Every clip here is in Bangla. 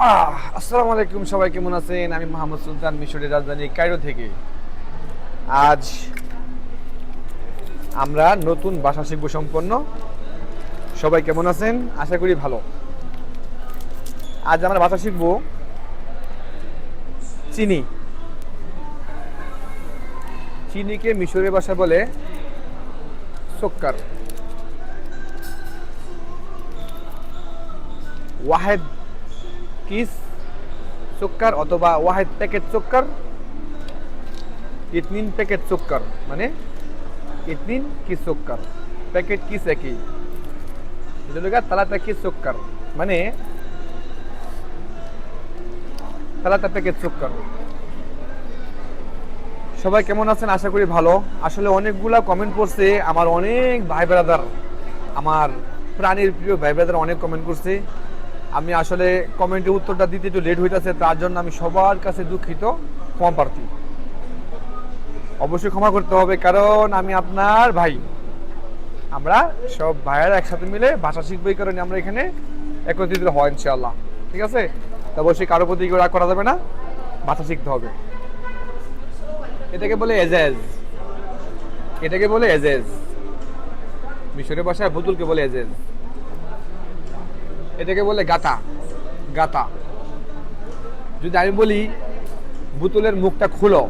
আসসালামু আলাইকুম, সবাই কেমন আছেন? আমি মোহাম্মদ সুলতান মিশরের রাজধানী কায়রো থেকে। আজ আমরা নতুন ভাষা শিখব সম্পন্ন। সবাই কেমন আছেন? আশা করি ভালো। আজ আমরা ভাষা শিখব চিনি। চিনিকে মিশরের ভাষা বলে সোক্কার। ওয়াহেদ কিস সুক্কার অথবা ওয়াহেদ প্যাকেট সুক্কার ইতনিন প্যাকেট সুক্কার মানে ইতনিন কি সুক্কার প্যাকেট কিস একই? এটা তালাতা কি সুক্কার মানে তালাতা প্যাকেট সুক্কার সবাই কেমন আছেন? আশা করি ভালো। আসলে অনেকগুলা কমেন্ট করছে আমার অনেক ভাই ব্রাদার আমার প্রাণীর প্রিয় ভাই ব্রাদার অনেক কমেন্ট করছে। আমি আসলে কমেন্টের উত্তরটা দিতে একটু লেট হইতেছে, তার জন্য আমি সবার কাছে দুঃখিত, ক্ষমা প্রার্থী। অবশ্যই ক্ষমা করতে হবে, কারণ আমি আপনার ভাই। আমরা সব ভাইয়েরা একসাথে মিলে ভাষা শিখব এই কারণে আমরা এখানে একত্রিত হয় ইনশাআল্লাহ। ঠিক আছে? তা অবশ্যই কারও প্রতি রাগ করা যাবে না, ভাষা শিখতে হবে। এটাকে বলে এজেজ এটাকে বলে এজেজ মিশরের ভাষায় বুতুলকে বলে এজেজ এটাকে বলে গাতা গাতা। যদি আমি বলি বুতুলের মুখটা খুলো,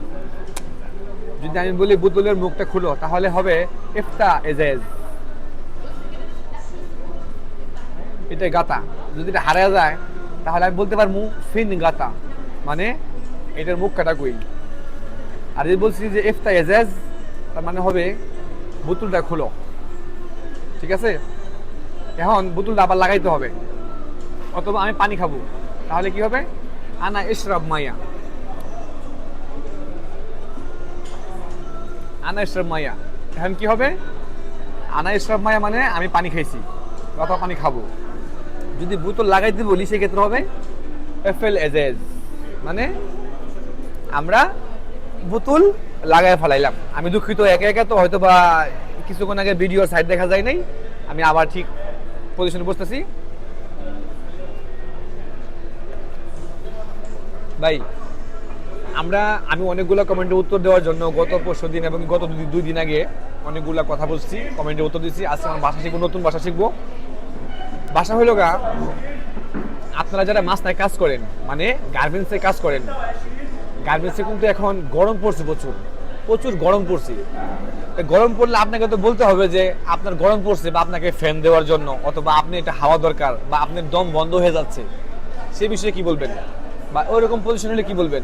যদি আমি বলি বুতুলের মুখটা খুলো, তাহলে হবে ইফতা এজেজ। এটা গাতা। যদি এটা হারা যায়, তাহলে আমি বলতে পারব ফিন গাতা মানে এটার মুখ কাটা কই আর যদি বলছি যে ইফতা এজেজ, তার মানে হবে বুতুলটা খুলো। ঠিক আছে? এখন বুতুলটা আবার লাগাইতে হবে। অথবা আমি পানি খাব। তাহলে কি হবে? আনা ইশরাব মাইয়া আনা ইশরাব মাইয়া এখন কি হবে? আনা ইশরাব মাইয়া মানে আমি পানি খাইছি, অথবা পানি খাব। যদি বোতল লাগাইতে বলি সেক্ষেত্রে হবে? এফএল এজেজ। মানে আমরা বোতল লাগাই ফেলাইলাম। আমি দুঃখিত, একে একে তো হয়তো বা কিছুক্ষণ আগে ভিডিও সাইড দেখা যায় নাই। আমি আবার ঠিক পজিশনে বসতেছি। ভাই, আমরা, আমি অনেকগুলো কমেন্টের উত্তর দেওয়ার জন্য গত পরশু দিন এবং গত দুই দিন আগে অনেকগুলো কথা বলছি কমেন্টে উত্তর দিচ্ছি আজকে আমার ভাষা শিখব, নতুন ভাষা শিখব। ভাষা হইল গা, আপনারা যারা মাস্তায় কাজ করেন মানে গার্মেন্টসে কাজ করেন গার্মেন্টসে কিন্তু এখন গরম পড়ছে প্রচুর প্রচুর গরম পড়ছে। গরম পড়লে আপনাকে তো বলতে হবে যে, আপনার গরম পড়ছে বা আপনাকে ফ্যান দেওয়ার জন্য, অথবা আপনি এটা হাওয়া দরকার বা আপনার দম বন্ধ হয়ে যাচ্ছে। সে বিষয়ে কি বলবেন? বা ওইরকম পজিশন হলে কি বলবেন?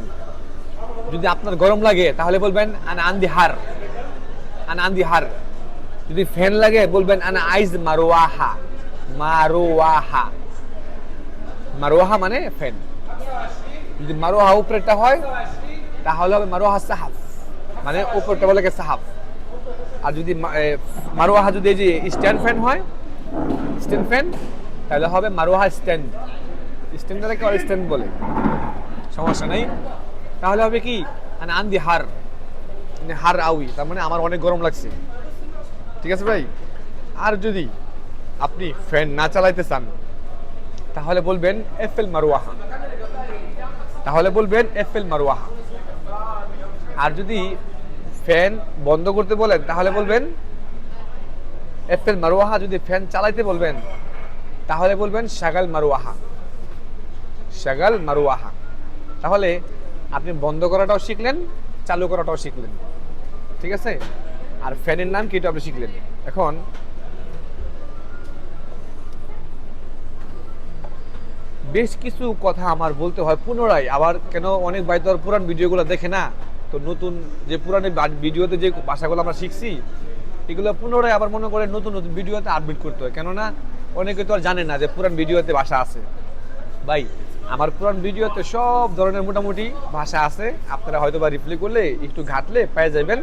যদি আপনার গরম লাগে, তাহলে বলবেন, আন আন্দি হার। আন আন্দি হার। যদি ফ্যান লাগে, বলবেন, আনা আইজ মারোয়াহা। মারোয়াহা। মারোয়াহা মানে ফ্যান। যদি মারোহা উপরেরটা হয়, তাহলে হবে মারোহা সাহাব মানে উপরটা বলে সাহাব আর যদি মারোয়াহা যদি এই যে স্ট্যান্ড ফ্যান হয়, স্ট্যান্ড ফ্যান, তাহলে হবে মারোহা স্ট্যান্ড। স্ট্যান্ডারকে আর স্ট্যান্ড বলে? সমস্যা নেই। তাহলে হবে কি? মানে আন্দি হার। মানে হার আউই, তার মানে আমার অনেক গরম লাগছে। ঠিক আছে ভাই? আর যদি আপনি ফ্যান না চালাইতে চান, তাহলে বলবেন এফএল মারুয়াহা। তাহলে বলবেন এফএল মারুয়াহা। আর যদি ফ্যান বন্ধ করতে বলেন, তাহলে বলবেন এফএল মারুয়াহা। যদি ফ্যান চালাইতে বলবেন, তাহলে বলবেন শাগাল মারুয়াহা। শাগাল মারুয়াহা। তাহলে আপনি বন্ধ করাটাও শিখলেন, চালু করাটাও শিখলেন। ঠিক আছে? আর ফ্যানের নাম কি এটা আপনি শিখলেন? এখন বেশ কিছু কথা আমার বলতে হয় পুনরায়। আবার কেন অনেক ভাই তো পুরান ভিডিওগুলো দেখে না? তো নতুন যে পুরানো ভিডিওতে যে ভাষাগুলো আমরা শিখছি, এগুলো পুনরায় আবার মনে করে নতুন নতুন ভিডিওতে আপডেট করতে হয়। কেননা অনেকে তো আর জানে না যে পুরান ভিডিওতে ভাষা আছে। ভাই আমার পুরান ভিডিওতে সব ধরনের মোটামুটি ভাষা আছে। আপনারা হয়তো বা রিপ্লাই করলে একটু ঘাটলে পেয়ে যাবেন।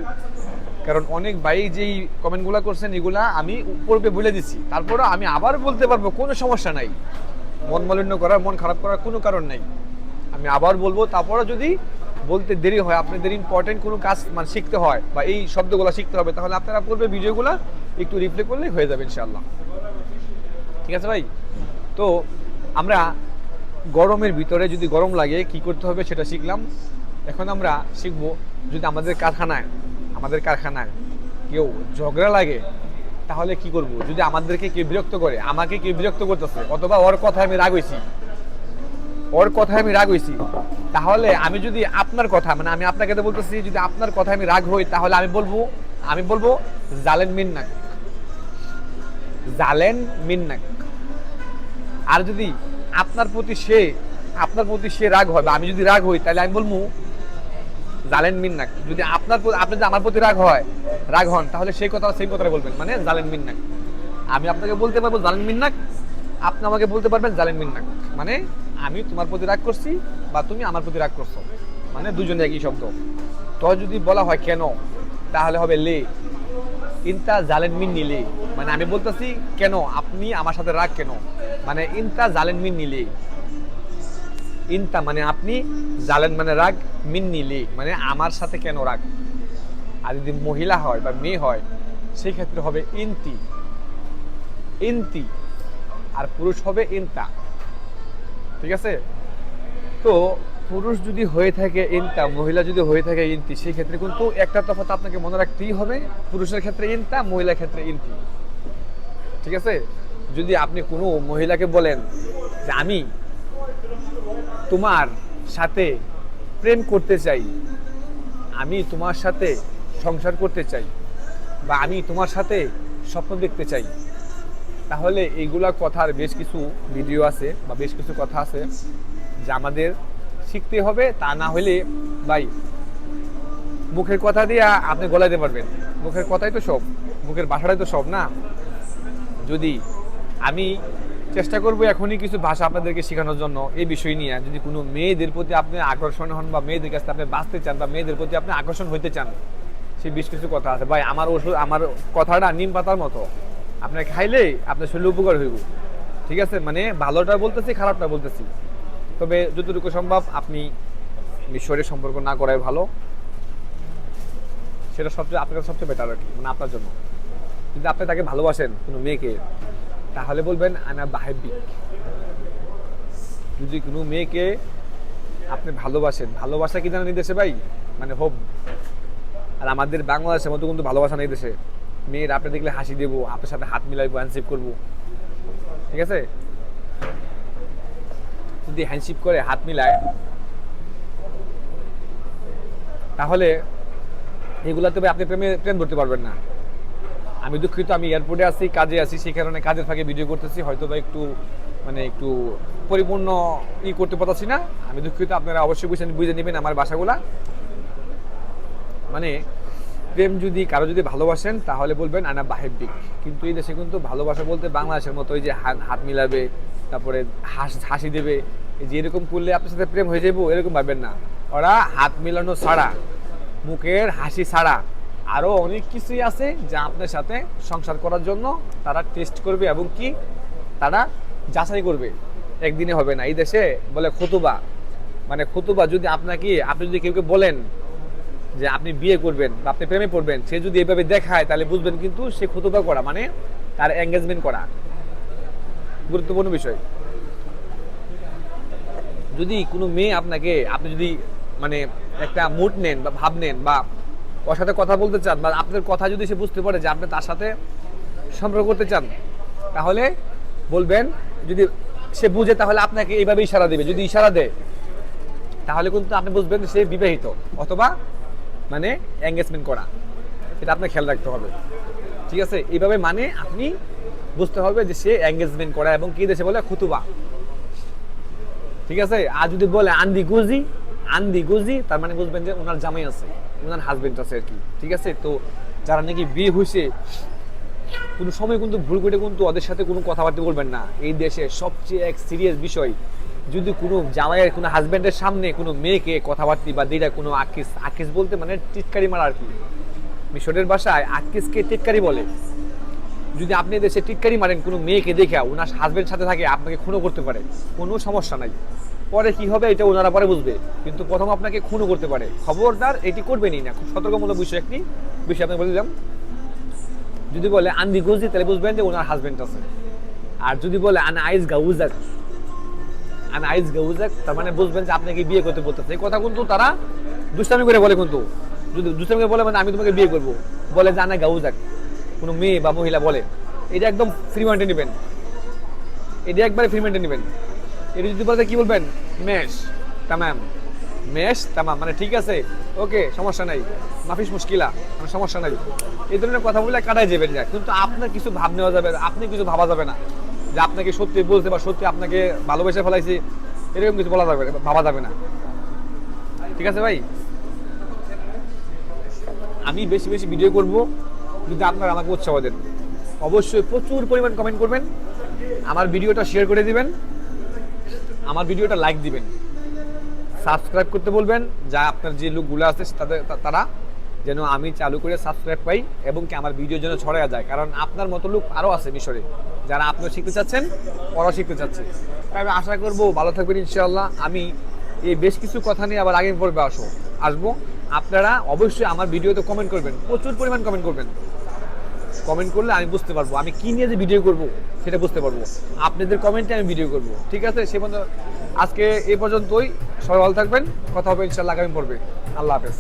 কারণ অনেক ভাই যেই কমেন্টগুলো করছেন, এগুলা আমি পূর্বে বলে দিছি তারপরে আমি আবার বলতে পারব, কোনো সমস্যা নাই। মন মালিন্য করার, মন খারাপ করার কোনো কারণ নাই। আমি আবার বলব তারপরে যদি বলতে দেরি হয়, আপনাদের ইম্পর্টেন্ট কোনো কাজ মানে শিখতে হয় বা এই শব্দগুলো শিখতে হবে, তাহলে আপনারা পূর্বে ভিডিওগুলো একটু রিপ্লে করলেই হয়ে যাবে ইনশাল্লাহ ঠিক আছে ভাই? তো আমরা গরমের ভিতরে যদি গরম লাগে, কি করতে হবে সেটা শিখলাম। এখন আমরা শিখব যদি আমাদের কারখানায় আমাদের কারখানায় কেউ ঝগড়া লাগে, তাহলে কি করব? যদি আমাদেরকে কেউ বিরক্ত করে, আমাকে কেউ বিরক্ত করতেছে, অথবা ওর কথায় আমি রাগ হয়েছি, ওর কথায় আমি রাগ হয়েছি, তাহলে আমি যদি আপনার কথা মানে আমি আপনাকে তো বলতেছি, যদি আপনার কথায় আমি রাগ হই, তাহলে আমি বলব আমি বলব, জালেন মিন্নাক জালেন মিন্নাক আর যদি আপনার প্রতি সে, আপনার প্রতি সে রাগ হয় বা আমি যদি রাগ হই, তাহলে আমি বলব জালেন মিন্নাক যদি আপনার আপনি যদি আমার প্রতি রাগ হয়, রাগ হন, তাহলে সেই কথা সেই কথাটা বলবেন। মানে জালেন মিন্নাক আমি আপনাকে বলতে পারব জালেন মিন্নাক আপনি আমাকে বলতে পারবেন জালেন মিন্নাক মানে আমি তোমার প্রতি রাগ করছি বা তুমি আমার প্রতি রাগ করছ। মানে দুজনে একই শব্দ। তো যদি বলা হয় কেন, তাহলে হবে লে। ইনতা জালেন মিন নিলে। মানে আমি বলতেছি, কেন? আপনি আমার সাথে রাগ কেন? মানে ইনতা জালেন মিন নিলে। ইনতা মানে আপনি জালেন মানে রাগ, মিন নিলে মানে আমার সাথে কেন রাগ? আর যদি মহিলা হয় বা মেয়ে হয় সেই ক্ষেত্রে হবে ইনতি। ইনতি। আর পুরুষ হবে ইনতা। ঠিক আছে? তো পুরুষ যদি হয়ে থাকে ইনতা, মহিলা যদি হয়ে থাকে ইনতি সেই ক্ষেত্রে কিন্তু একটা তফাৎ আপনাকে মনে রাখতেই হবে। পুরুষের ক্ষেত্রে ইনতা, মহিলার ক্ষেত্রে ইনতি। ঠিক আছে? যদি আপনি কোনো মহিলাকে বলেন যে আমি তোমার সাথে প্রেম করতে চাই, আমি তোমার সাথে সংসার করতে চাই বা আমি তোমার সাথে স্বপ্ন দেখতে চাই, তাহলে এইগুলা কথার বেশ কিছু ভিডিও আছে বা বেশ কিছু কথা আছে যা আমাদের শিখতে হবে। তা না হলে ভাই, মুখের কথা দিয়ে আপনি গলাইতে পারবেন। মুখের কথাই তো সব, মুখের ভাষাটাই তো সব না? যদি আমি চেষ্টা করব এখনই কিছু ভাষা আপনাদেরকে শেখানোর জন্য এই বিষয় নিয়ে। যদি কোনো মেয়েদের প্রতি আপনি আকর্ষণ হন বা মেয়েদের কাছে আপনি বাঁচতে চান বা মেয়েদের প্রতি আপনি আকর্ষণ হইতে চান, সে বেশ কিছু কথা আছে। ভাই, আমার ওষুধ, আমার কথাটা নিম পাতার মতো। আপনার খাইলে আপনার শরীরে উপকার হইব। ঠিক আছে? মানে ভালোটা বলতেছি, খারাপটা বলতেছি। তবে যতটুকু সম্ভব আপনি মিশরের সম্পর্ক না করাই ভালো। সেটা সবচেয়ে, আপনার সবচেয়ে বেটার আর কি মানে আপনার জন্য। যদি আপনি তাকে ভালোবাসেন কোনো মেয়েকে তাহলে বলবেন, আনা বাহেবিক যদি কোনো মেয়েকে আপনি ভালোবাসেন, ভালোবাসা কি জানেন এই দেশে ভাই? মানে হোপ আর আমাদের বাংলাদেশের মতো কিন্তু ভালোবাসা নেই দেশে। মেয়ের আপনি দেখলে হাসি দেবো, আপনার সাথে হাত মিলাইবো হ্যান্ডশিপ করব। ঠিক আছে? যদি হ্যান্ডশিপ করে, হাত মিলায়, তাহলে এগুলাতে আপনি প্রেমে, প্রেম ধরতে পারবেন না। আমি দুঃখিত, আমি এয়ারপোর্টে আছি, কাজে আছি, সেই কারণে কাজের ফাঁকে ভিডিও করতেছি। হয়তো বা একটু মানে একটু পরিপূর্ণ ই করতে পারছি না। আমি দুঃখিত, আপনারা অবশ্যই বুঝে বুঝে নেবেন আমার বাসাগুলা। মানে প্রেম যদি কারও যদি ভালোবাসেন, তাহলে বলবেন, আনা বাহেবিক কিন্তু এই দেশে কিন্তু ভালোবাসা বলতে বাংলাদেশের মতো ওই যে হাত হাত মিলাবে, তারপরে হাস হাসি দেবে। এই যে এরকম করলে আপনার সাথে প্রেম হয়ে যাব এরকম ভাববেন না। ওরা হাত মিলানো ছাড়া, মুখের হাসি ছাড়া আরও অনেক কিছুই আছে যা আপনার সাথে সংসার করার জন্য তারা টেস্ট করবে এবং কি তারা যাচাই করবে। একদিনে হবে না। এই দেশে বলে খুতুবা। মানে খুতুবা যদি আপনাকে, আপনি যদি কেউকে বলেন যে আপনি বিয়ে করবেন বা আপনি প্রেমে পড়বেন, সে যদি এভাবে দেখায়, তাহলে বুঝবেন কিন্তু সে খুতুবা করা মানে তার এঙ্গেজমেন্ট করা। গুরুত্বপূর্ণ বিষয়। যদি কোনো মেয়ে আপনাকে, আপনি যদি মানে একটা মুড নেন বা ভাব নেন বা ওর সাথে কথা বলতে চান বা আপনার কথা যদি সে বুঝতে পারে যে আপনি তার সাথে সম্পর্ক করতে চান, তাহলে বলবেন, যদি সে বুঝে তাহলে আপনাকে এইভাবে ইশারা দেবে। যদি ইশারা দেয়, তাহলে কিন্তু আপনি বুঝবেন সে বিবাহিত অথবা মানে এঙ্গেজমেন্ট করা। এটা আপনার খেয়াল রাখতে হবে। ঠিক আছে? এইভাবে মানে আপনি বুঝতে হবে যে সে এঙ্গেজমেন্ট করা এবং কি দেশে বলে খুতুবা। ঠিক আছে? আর যদি বলে আন্দি গুজি আন্দি গুজি, তার মানে বুঝবেন যে ওনার জামাই আছে। ওনার হাজবেন্ড আছে আর কি, ঠিক আছে? তো যারা নাকি বিয়ে হয়েছে, কোনো সময় কিন্তু ভুল করে কিন্তু ওদের সাথে কোনো কথাবার্তা বলবেন না। এই দেশে সবচেয়ে এক সিরিয়াস বিষয়, যদি কোনো জামাইয়ের কোনো হাজবেন্ডের সামনে কোনো মেয়েকে কথাবার্তা বা দিটা কোনো আকিস আকিস বলতে মানে টিটকারি মারা আর কি। মিশরের বাসায় আকিসকে টিটকারি বলে। যদি আপনি দেশে টিটকারি মারেন কোনো মেয়েকে দেখে, ওনার হাজবেন্ড সাথে থাকে, আপনাকে খুনও করতে পারে, কোনো সমস্যা নাই। পরে কি হবে এটা ওনারা পরে বুঝবে। কিন্তু প্রথম আপনাকে খুনও করতে পারে। খবরদার, এটি করবেনই না। খুব সতর্কমূলক বিষয় একটি বিষয় আপনাকে বলে দিলাম। যদি বলে, আন্দি গুজি তাহলে বুঝবেন যে ওনার হাজবেন্ড আছে। আর যদি বলে, আন আইস গা উজাক আমি আইস গাউজাক তার মানে বুঝবেন যে আপনাকে বিয়ে করতে বলতেছে। এই কথা কিন্তু তারা দুষ্টামি করে বলে কিন্তু। যদি দুষ্টামি করে বলে মানে আমি তোমাকে বিয়ে করব। বলে যে, আনা গাউজাক কোনো মেয়ে বা মহিলা বলে। এটা একদম ফ্রি মাইন্ডে নেবেন। এটা একবারে ফ্রি মাইন্ডে নেবেন। এটা যদি বলতে কি বলবেন? মেশ তামাম। মেশ তামাম মানে ঠিক আছে। ওকে, সমস্যা নাই। মাফিস মুশকিলা মানে সমস্যা নাই। এই ধরনের কথা বলে কাটাই যাবে যায় কিন্তু আপনার কিছু ভাব নেওয়া যাবে আপনি কিছু ভাবা যাবে না। যে আপনাকে সত্যি বলতে বা সত্যি আপনাকে ভালোবেসে ফেলাইছি, এরকম কিছু বলা যাবে ভাবা যাবে না। ঠিক আছে ভাই? আমি বেশি বেশি ভিডিও করব, যদি আপনারা আমাকে উৎসাহ দেন। অবশ্যই প্রচুর পরিমাণ কমেন্ট করবেন, আমার ভিডিওটা শেয়ার করে দিবেন। আমার ভিডিওটা লাইক দিবেন। সাবস্ক্রাইব করতে বলবেন, যা আপনার যে লোকগুলো আছে তাদের তারা যেন আমি চালু করে সাবস্ক্রাইব পাই এবং কি আমার ভিডিও যেন ছড়ায় যায়। কারণ আপনার মতো লোক আরও আছে মিশরে, যারা আপনিও শিখতে চাচ্ছেন, ওরাও শিখতে চাচ্ছে। আমি আশা করব ভালো থাকবেন ইনশাআল্লাহ। আমি এই বেশ কিছু কথা নিয়ে আবার আগের পর্বে আসো আসব। আপনারা অবশ্যই আমার ভিডিওতে কমেন্ট করবেন, প্রচুর পরিমাণ কমেন্ট করবেন। কমেন্ট করলে আমি বুঝতে পারব। আমি কি নিয়ে যে ভিডিও করব, সেটা বুঝতে পারব। আপনাদের কমেন্টে আমি ভিডিও করব। ঠিক আছে? সে পর্যন্ত আজকে এ পর্যন্তই। সবাই ভালো থাকবেন। কথা হবে ইনশাল্লাহ আগামী পড়বে আল্লাহ হাফেজ।